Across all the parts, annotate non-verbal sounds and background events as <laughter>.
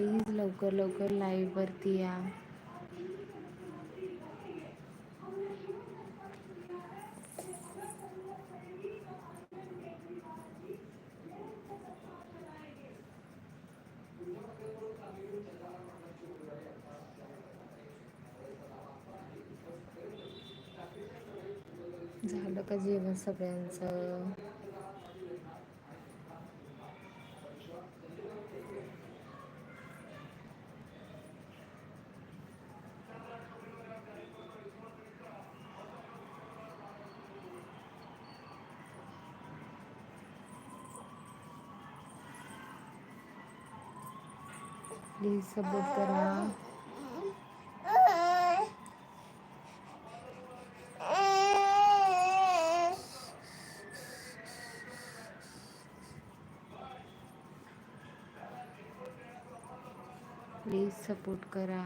Please लवकर लवकर लाईव्हवरती या. झालं का जेवण सगळ्यांचं? प्लीज सपोर्ट करा प्लीज सपोर्ट करा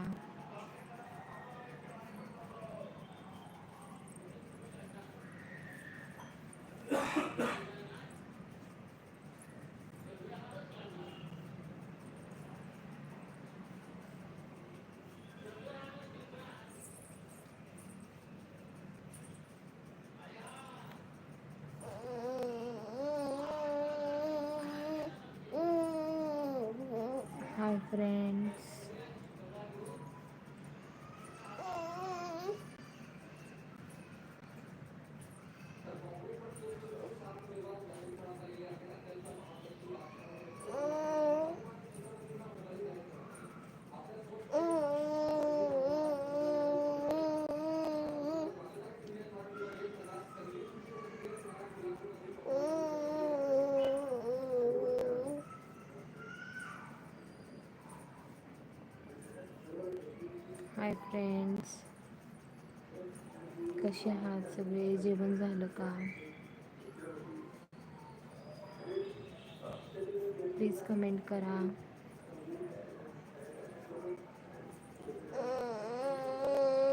हाय फ्रेंड्स हाय फ्रेंड्स. कसे आहात सगळे? जेवण झालं का? प्लीज कमेंट करा.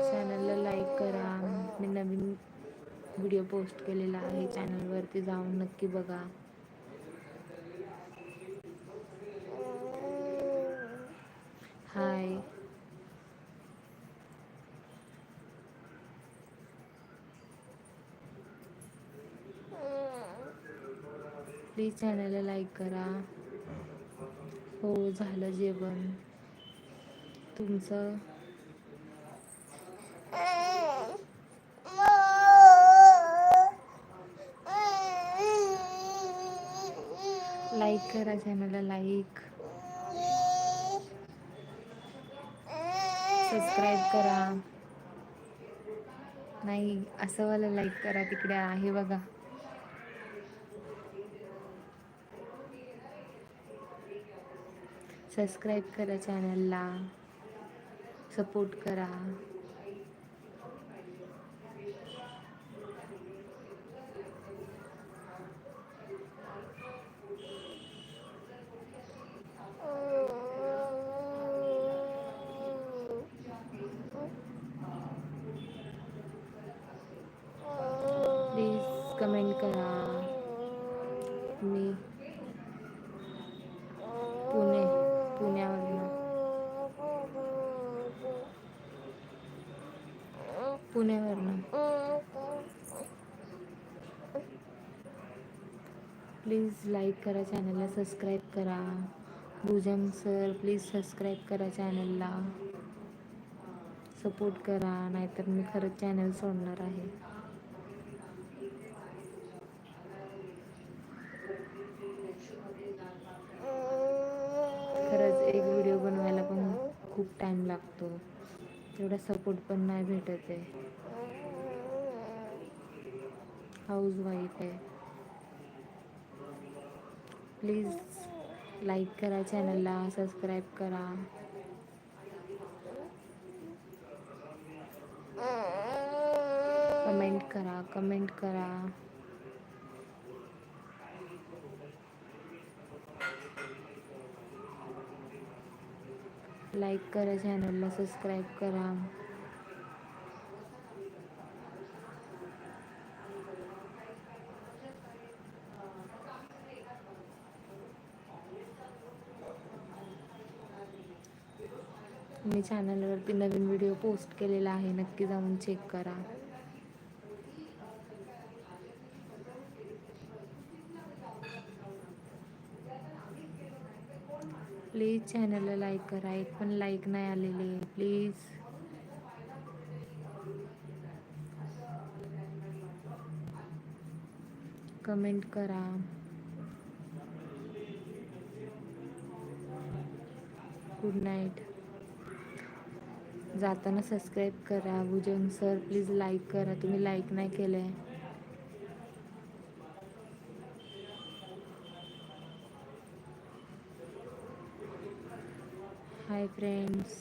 चॅनलला लाईक करा. मी नवीन व्हिडिओ पोस्ट केलेला आहे. चॅनलवरती जाऊन नक्की बघा हाय प्लीज चॅनलला लाईक करा. हो झालं जेवण. तुमचं? लाईक करा चॅनलला लाईक. सबस्क्राईब करा. नाही असं वाला लाईक करा तिकडे. आहे बघा. सबस्क्राईब करा चॅनलला सपोर्ट करा प्लीज कमेंट करा मी पुणे पुण्यावरनं पुण्यावरनं. प्लीज लाईक करा चॅनलला सबस्क्राईब करा. भुजम सर प्लीज सबस्क्राईब करा चॅनलला. सपोर्ट करा नाहीतर मी खरंच चॅनल सोडणार आहे. खरंच एक व्हिडिओ बनवायला पण खूप टाईम लागतो. तेवढा सपोर्ट पण नाही भेटत आहे. हाऊस वाईफ आहे. प्लीज़ लाईक करा चॅनलला सबस्क्राईब करा. कमेंट करा कमेंट करा. लाईक करा चॅनलला सबस्क्राईब करा. मी चॅनलवरती नवीन व्हिडिओ पोस्ट केलेला आहे नक्की जाऊन चेक करा. प्लीज चॅनलला लाईक करा. एक पण लाईक नाही आलेले. प्लीज कमेंट करा. गुड नाईट जाताना सबस्क्राईब करा. भुजंग सर प्लीज लाईक करा. तुम्ही लाईक नाही केलं आहे हाय फ्रेंड्स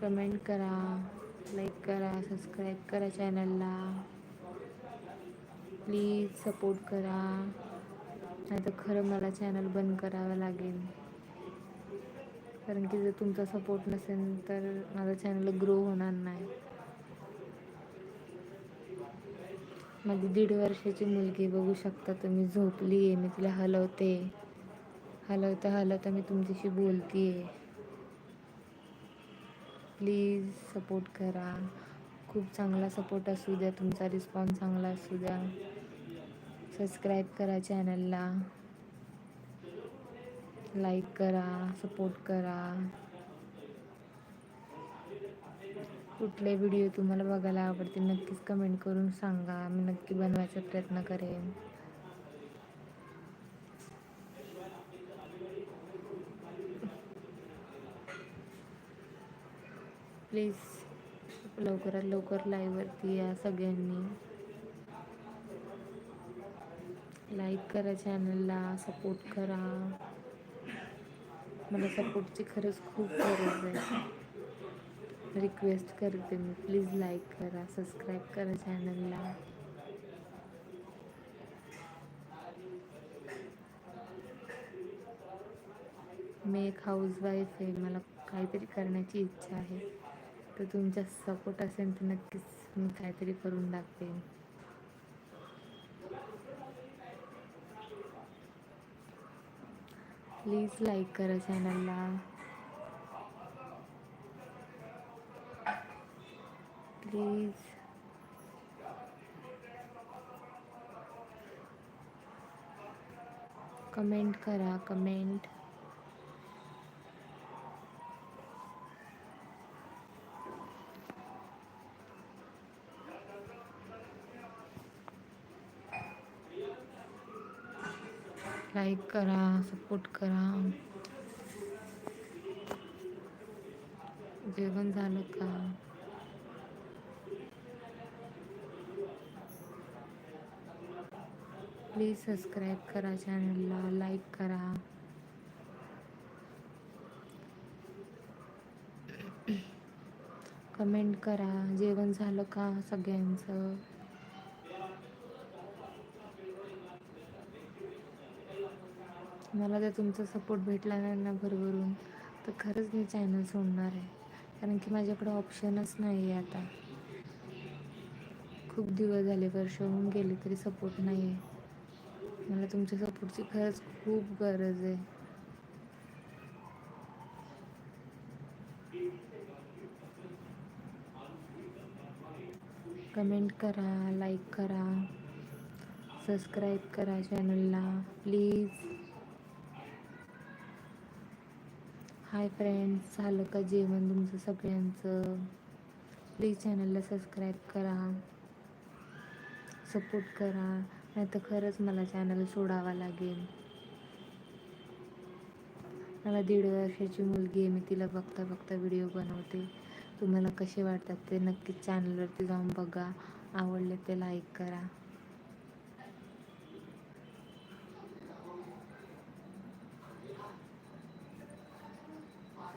कमेंट करा लाईक करा सबस्क्राईब करा चॅनलला प्लीज सपोर्ट करा. नाही तर खरं मला चॅनल बंद करावं लागेल. कारण की जर तुमचा सपोर्ट नसेल तर माझं चॅनल ग्रो होणार नाही. माझी दीड वर्षाची मुलगी बघू शकता तुम्ही झोपली आहे मी तिला हलवते. हलवता हलवता मी तुमच्याशी बोलते. प्लीज सपोर्ट करा. खूप चांगला सपोर्ट असू द्या. तुमचा रिस्पॉन्स चांगला असू द्या. सबस्क्राईब करा चॅनलला लाईक करा सपोर्ट करा. कुठले व्हिडिओ तुम्हाला बघायला आवडतील नक्कीच कमेंट करून सांगा. मी नक्की बनवायचा प्रयत्न करेन. प्लीज लवकरात लवकर लाईव्हवरती या सगळ्यांनी. लाईक करा चॅनलला सपोर्ट करा. मला सपोर्टची खरंच खूप गरज आहे. रिक्वेस्ट करते मी. प्लीज लाईक करा सबस्क्राईब करा चॅनलला मी एक हाऊसवाईफ आहे. मला काहीतरी करण्याची इच्छा आहे. तर तुमचा सपोर्ट असेल तर नक्कीच मी काहीतरी करून टाकते प्लीज लाईक करा चॅनलला प्लीज कमेंट करा कमेंट लाईक करा सपोर्ट करा. जेवण झालं का? प्लीज सबस्क्राईब करा चॅनलला लाईक करा. <clears throat> कमेंट करा जेवण झालं का सगळ्यांचं? मला जर तुमचा सपोर्ट भेटला नाही ना भरभरून तर खरंच मी चॅनल सोडणार आहे. कारण की माझ्याकडे ऑप्शनच नाही आहे आता. खूप दिवस झाले वर्ष होऊन गेले तरी सपोर्ट नाही आहे मला तुमच्या सपोर्टची खरंच खूप गरज आहे. कमेंट करा लाईक करा सबस्क्राईब करा चॅनलला प्लीज हाय फ्रेंड्स झालं का जेवण तुमचं सगळ्यांचं? प्लीज चॅनलला सबस्क्राईब करा. सपोर्ट करा. नाही तर खरंच मला चॅनल सोडावा लागेल. मला दीड वर्षाची मुलगी आहे मी तिला बघता बघता व्हिडिओ बनवते. तुम्हाला कसे वाटतात ते नक्कीच चॅनलवरती जाऊन बघा. आवडले ते लाईक करा.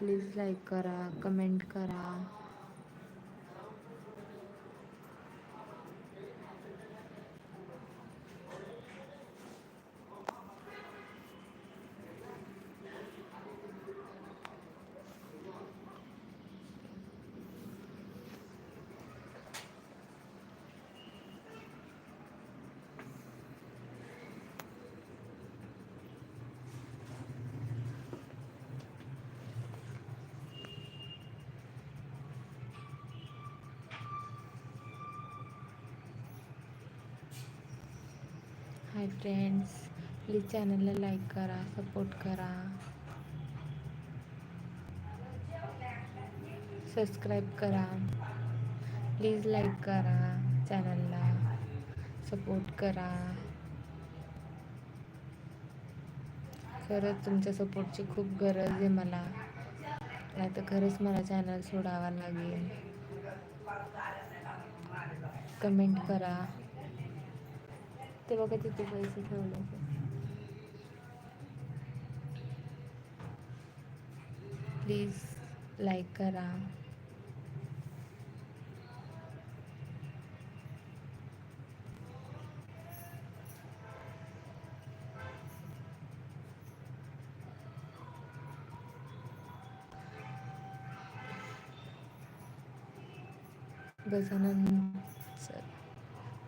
प्लीज लाईक करा कमेंट करा. फ्रेंड्स प्लीज चॅनलला लाईक करा सपोर्ट करा. सबस्क्राईब करा. प्लीज लाईक करा चॅनलला सपोर्ट करा. खरंच तुमच्या सपोर्टची खूप गरज आहे मला. नाही तर खरंच मला चॅनल सोडावा लागेल. कमेंट करा. ते बघा तिथे पैसे ठेवले. प्लीज लाईक करा. Gajanan sir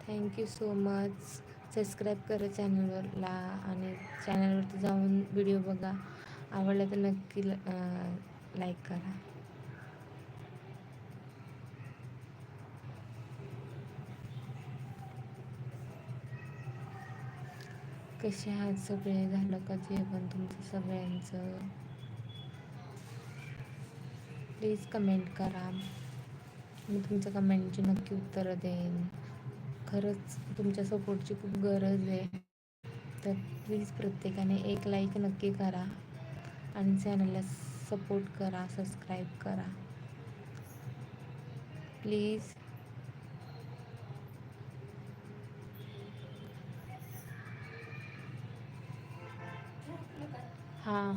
thank you so much subscribe करा चॅनलवरला आणि चॅनलवरती जाऊन व्हिडिओ बघा. आवडला तर नक्की लाईक करा. कसे आहात सगळे? झालं का जेवण तुमचं सगळ्यांचं? प्लीज कमेंट करा. मी तुमच्या कमेंटची नक्की उत्तरं देईन. खरंच तुमच्या सपोर्टची खूप गरज आहे. तर प्लीज प्रत्येकाने एक लाईक नक्की करा. आणि चॅनलला सपोर्ट करा सबस्क्राईब करा. प्लीज हां.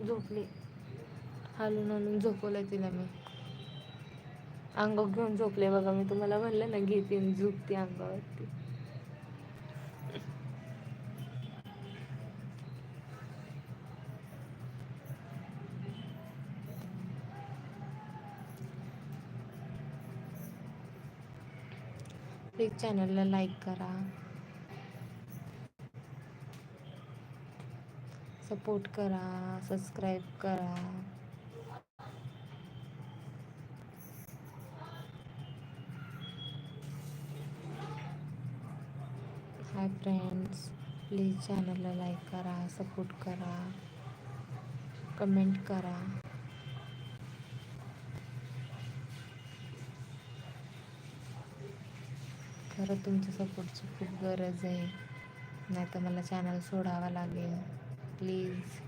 झोपली. हालून हालून झोपवलं तिला मी. अंग घेऊन झोपले. बघा मी तुम्हाला म्हणलं ना घेते झोपते अंगावरती. प्लीज चॅनलला लाईक करा. सपोर्ट करा सबस्क्राईब करा हाय फ्रेंड्स प्लीज चॅनलला लाईक करा सपोर्ट करा कमेंट करा. खरं तुमच्या सपोर्टची खूप गरज आहे. नाही तर मला चॅनल सोडावा लागेल. प्लीज.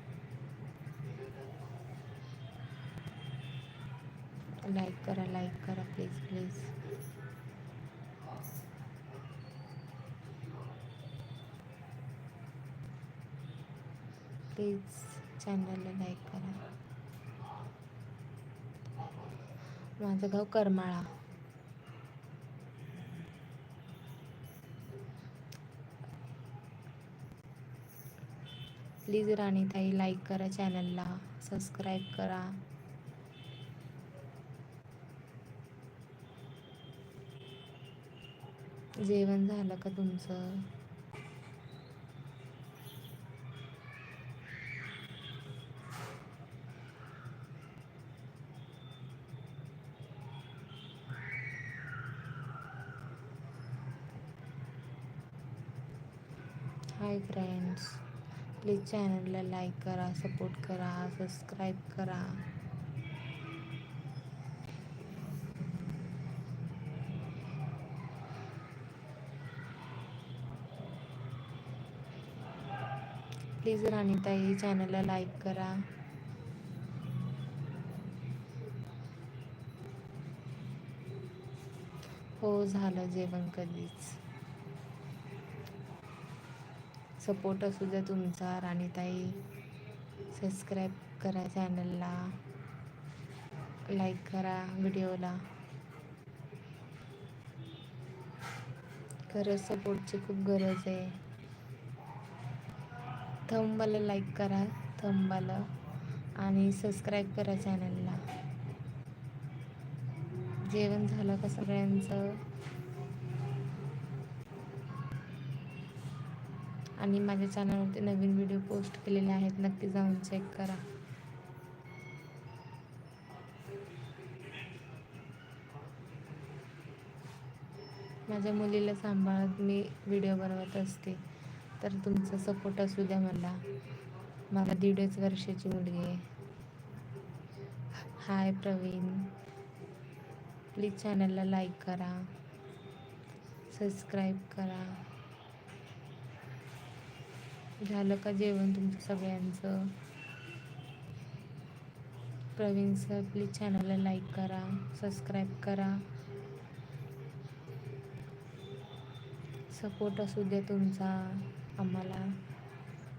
लाईक करा लाईक करा प्लीज प्लीज. प्लीज चॅनलला लाईक करा. माझं गाव करमाळा. प्लीज राणीताई लाईक करा चॅनलला सबस्क्राईब करा. जेवण झालं का तुमचं हाय फ्रेंड्स प्लीज चॅनलला लाईक करा सपोर्ट करा सबस्क्राईब करा. प्लीज राणीताई चॅनलला लाईक करा. हो झालं जेवण कधीच. सपोर्ट असू द्या तुमचा राणीताई. सबस्क्राईब करा चॅनलला लाईक करा व्हिडिओला खरंच सपोर्टची खूप गरज आहे. थंबाला लाईक करा थंबाला. आणि सबस्क्राईब करा चॅनलला जेवण झालं का सगळ्यांचं? आणि माझ्या चॅनलवरती नवीन व्हिडिओ पोस्ट केलेले आहेत नक्की जाऊन चेक करा. माझ्या मुलीला सांभाळत मी व्हिडिओ बनवत असते तर तुमचा सपोर्ट असू द्या मला. मला दीडच वर्षाची मुलगी आहे. हाय प्रवीण. प्लीज चॅनलला लाईक करा. सबस्क्राईब करा. झालं का जेवण तुमचं सगळ्यांचं? प्रवीण सर प्लीज चॅनलला लाईक करा सबस्क्राईब करा. सपोर्ट असू द्या तुमचा आम्हाला.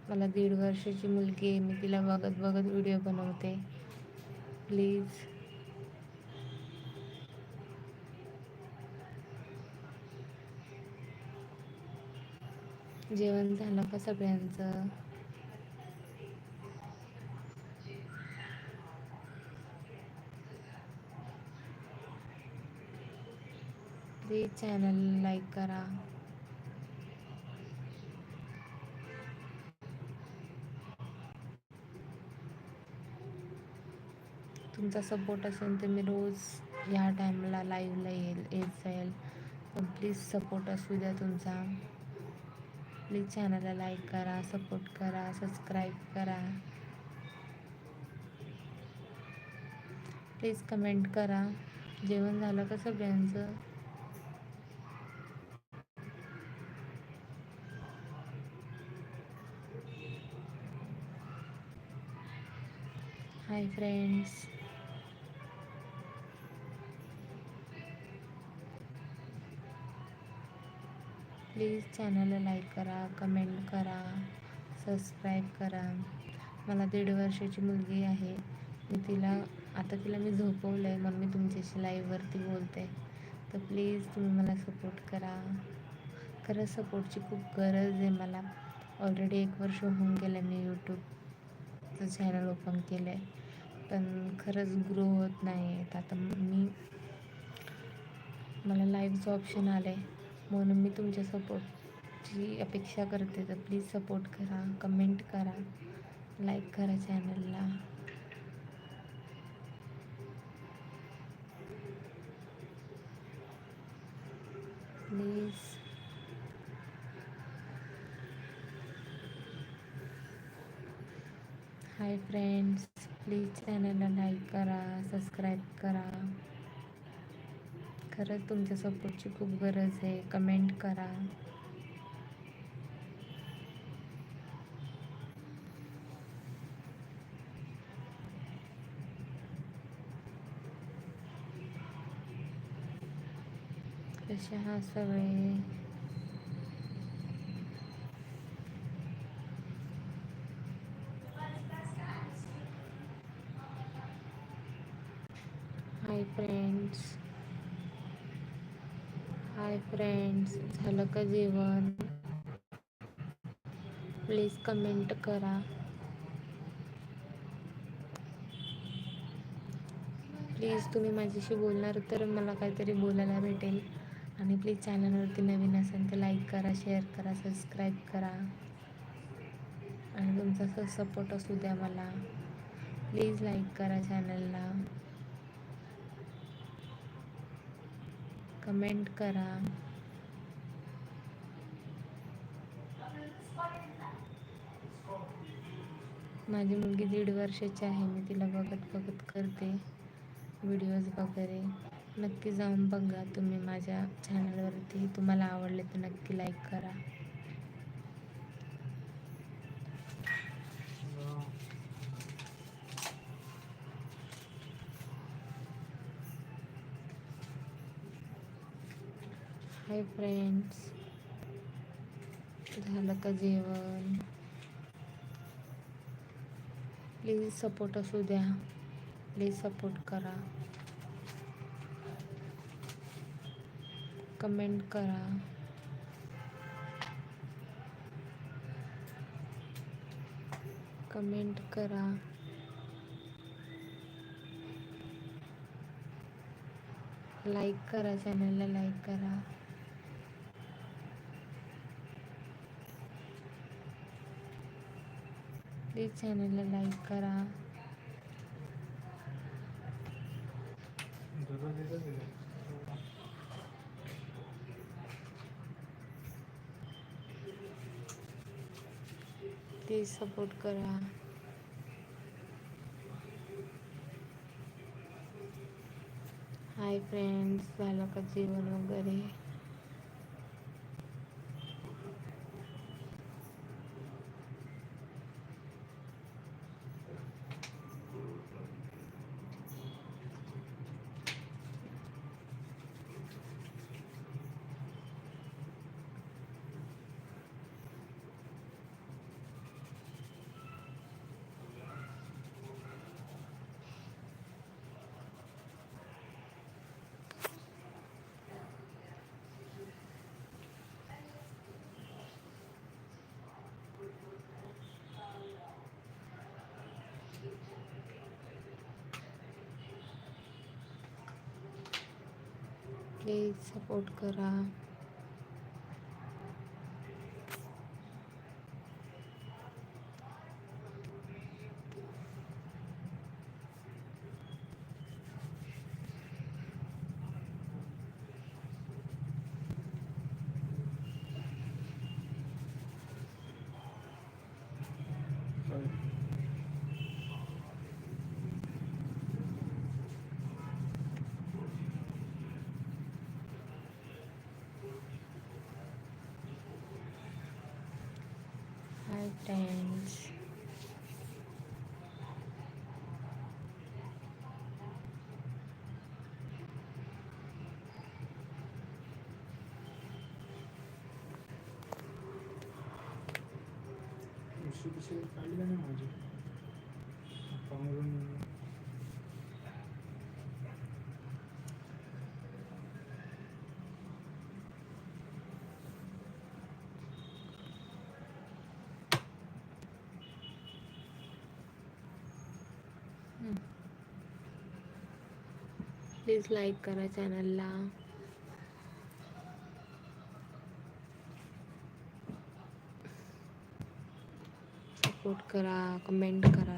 मला दीड वर्षाची मुलगी आहे मी तिला बघत बघत व्हिडिओ बनवते. प्लीज जेवण झालं का सगळ्यांचं? प्लीज चॅनल लाईक करा. तुमचा सपोर्ट असेल तर मी रोज ह्या टाईमला लाईव्हला येईल येत जाईल. पण प्लीज सपोर्ट असू द्या तुमचा. प्लीज चॅनलला लाईक करा सपोर्ट करा सबस्क्राईब करा. प्लीज कमेंट करा. जेवण झालं का सगळ्यांचं? हाय फ्रेंड्स प्लीज चॅनलला लाईक करा कमेंट करा सबस्क्राईब करा. मला दीड वर्षाची मुलगी आहे. मी तिला आता तिला मी झोपवलं आहे म्हणून मी तुमच्याशी लाईव्हवरती बोलते. तर प्लीज तुम्ही मला सपोर्ट करा. खरंच सपोर्टची खूप गरज आहे मला. ऑलरेडी एक वर्ष होऊन गेलं मी यूट्यूबचं चॅनल ओपन केलं आहे पण खरंच ग्रो होत नाही आहेत आता मी मला लाईव्हचं ऑप्शन आलं आहे म्हणून मी तुमच्या सपोर्टची अपेक्षा करते. तर प्लीज सपोर्ट करा कमेंट करा लाईक करा चॅनलला. प्लीज. हाय फ्रेंड्स प्लीज चॅनलला लाईक करा सबस्क्राईब करा. खरंच तुमच्या सपोर्टची खूप गरज आहे. कमेंट करा. कसे हा सगळे हाय फ्रेंड्स हाय फ्रेंड्स झालं का जेवण. प्लीज कमेंट करा. प्लीज तुम्ही माझ्याशी बोलणार तर मला काहीतरी बोलायला भेटेल. आणि प्लीज चॅनलवरती नवीन असेल तर लाईक करा शेअर करा सबस्क्राईब करा. आणि तुमचा सपोर्ट असू द्या मला. प्लीज लाईक करा चॅनलला कमेंट करा. माझी मुलगी दीड वर्षाची आहे मी तिला बघत बघत करते व्हिडिओज वगैरे. नक्की जाऊन बघा तुम्ही माझ्या चॅनलवरती तुम्हाला आवडले तर नक्की लाईक करा. हाय फ्रेंड्स झालं का जेवण? प्लीज सपोर्ट असू द्या प्लीज सपोर्ट करा कमेंट करा कमेंट करा लाईक करा चॅनलला लाईक करा प्लीज चॅनलला लाईक करा. प्लीज सपोर्ट करा. हाय फ्रेंड्स झालं का जेवण वगैरे? प्लीज सपोर्ट करा. हाय फ्रेंड्स उशी पिशी काढली का प्लीज़ लाईक करा चॅनलला सपोर्ट करा कमेंट करा।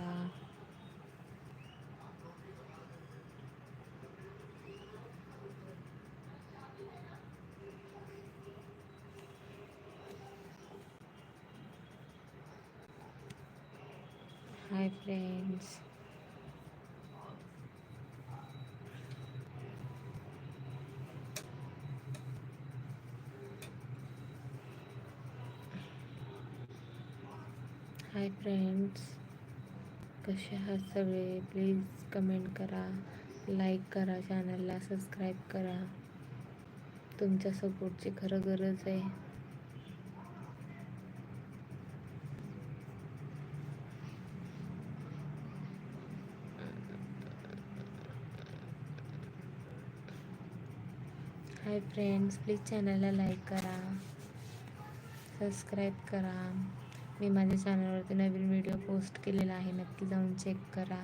हाय फ्रेंड्स फ्रेंड्स कसे आहात सगळे? प्लीज कमेंट करा लाईक करा चॅनलला सबस्क्राईब करा. तुमच्या सपोर्टची खरं गरज आहे. हाय फ्रेंड्स प्लीज चॅनलला लाईक करा. सबस्क्राईब करा. मी माझ्या चॅनलवरती नवीन व्हिडिओ पोस्ट केलेला आहे. नक्की जाऊन चेक करा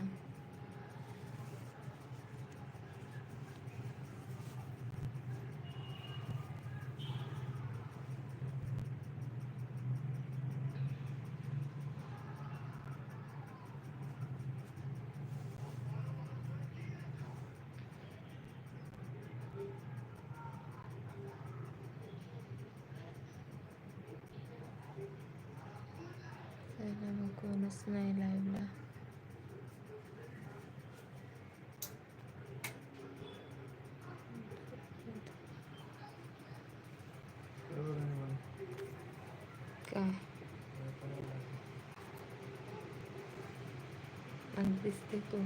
चला मग कोणच नाही लाईव्हला बरोबर आहे मला काय आणि दिसते तो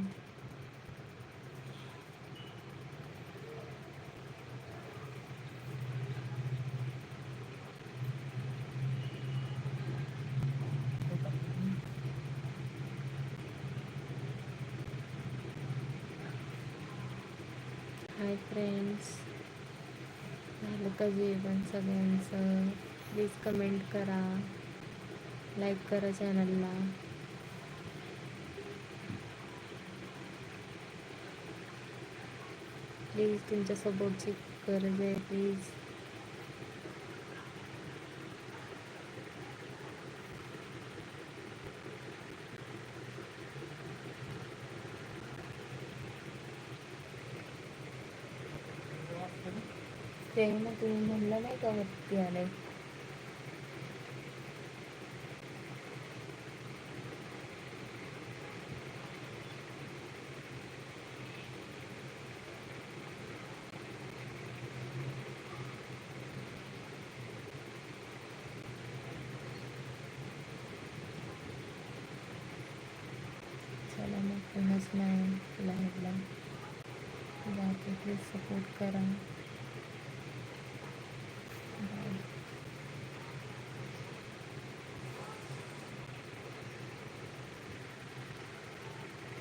हाय फ्रेंड्स झालं का जेवण सगळ्यांचं प्लीज कमेंट करा लाईक करा चॅनलला प्लीज तुमच्या सपोर्टची गरज आहे प्लीज ते ना तुम्ही म्हणलं नाही का वरती आलंय